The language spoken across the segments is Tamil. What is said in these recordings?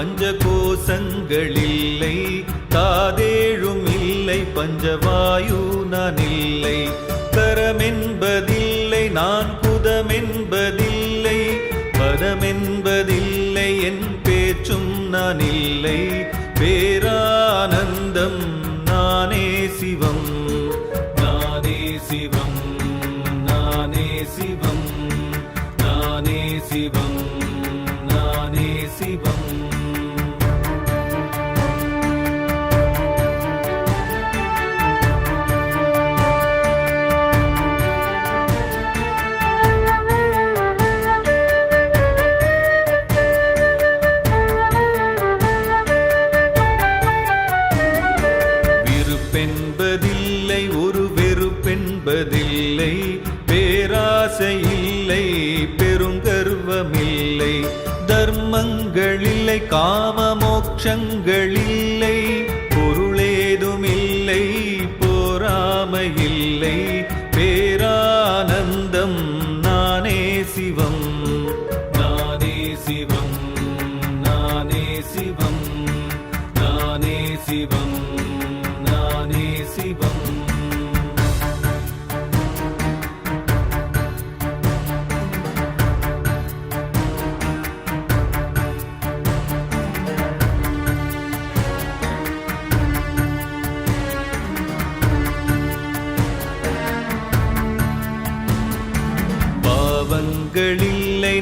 இல்லை பஞ்சகோசங்கள் இல்லை காதேழும் இல்லை பஞ்சவாயு நான் இல்லை கரமென்பதில்லை நான் புதமென்பதில்லை பதமென்பதில்லை என் பேச்சும் நான் இல்லை பேரானந்தம் நானே சிவம். பெறுவதில்லை பேராசை இல்லை பெருங்கர்வமில்லை. தர்மங்களில்லை காம மோட்சங்களில்லை பொருளேதுமில்லை போராமையில்லை பேரானந்தம் நானே சிவம் நானே சிவம் நானே சிவம்.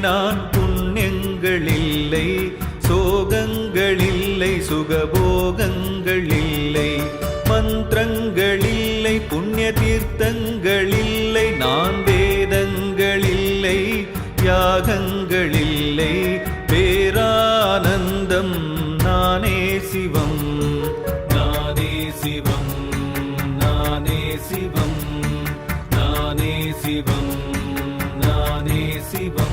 நான் புண்ணியங்கள் இல்லை சோகங்கள் இல்லை சுகபோகங்கள் இல்லை மந்திரங்கள் இல்லை புண்ணிய தீர்த்தங்கள் இல்லை நான் வேதங்கள் இல்லை யாகங்கள் இல்லை பேரானந்தம் நானே சிவம் நானே சிவம் நானே சிவம் நானே சிவம் நானே சிவம்.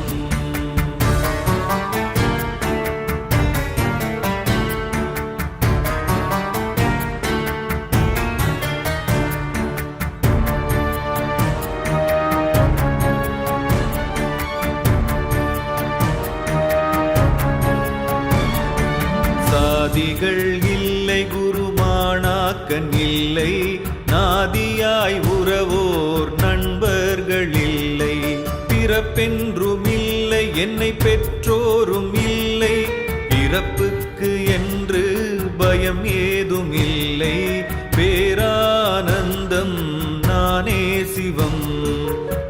நாதிகள் இல்லை குருமானாக்கன் இல்லை. நாதியாய் உறவோர் நண்பர்கள் இல்லை. பிறப்பென்றும் இல்லை என்னை பெற்றோரும் இல்லை. பிறப்புக்கு என்று பயம் ஏதும் இல்லை. பேரானந்தம் நானே சிவம்.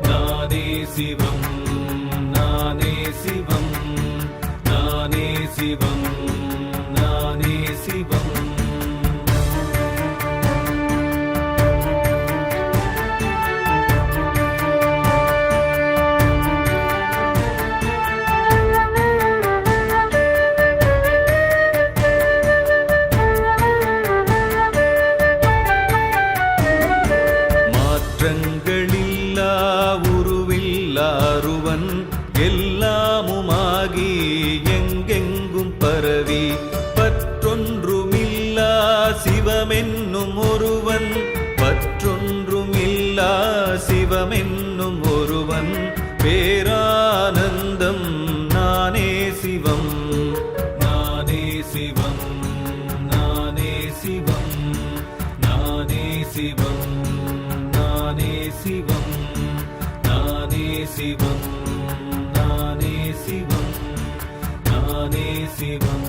நானே சிவம் நானே சிவம் நானே சிவம். எல்லாருவன் எல்லாமுமாகி எங்கெங்கும் பரவி பற்றொன்றுமில்லா சிவமென்னும் ஒருவன் பற்றொன்றுமில்லா சிவமென்னும் ஒருவன். பேரானந்தம் நானே சிவம் நானே சிவம் நானே சிவம் நானே சிவம் நானே சிவம். சிவம் நானே சிவம் நானே சிவம்.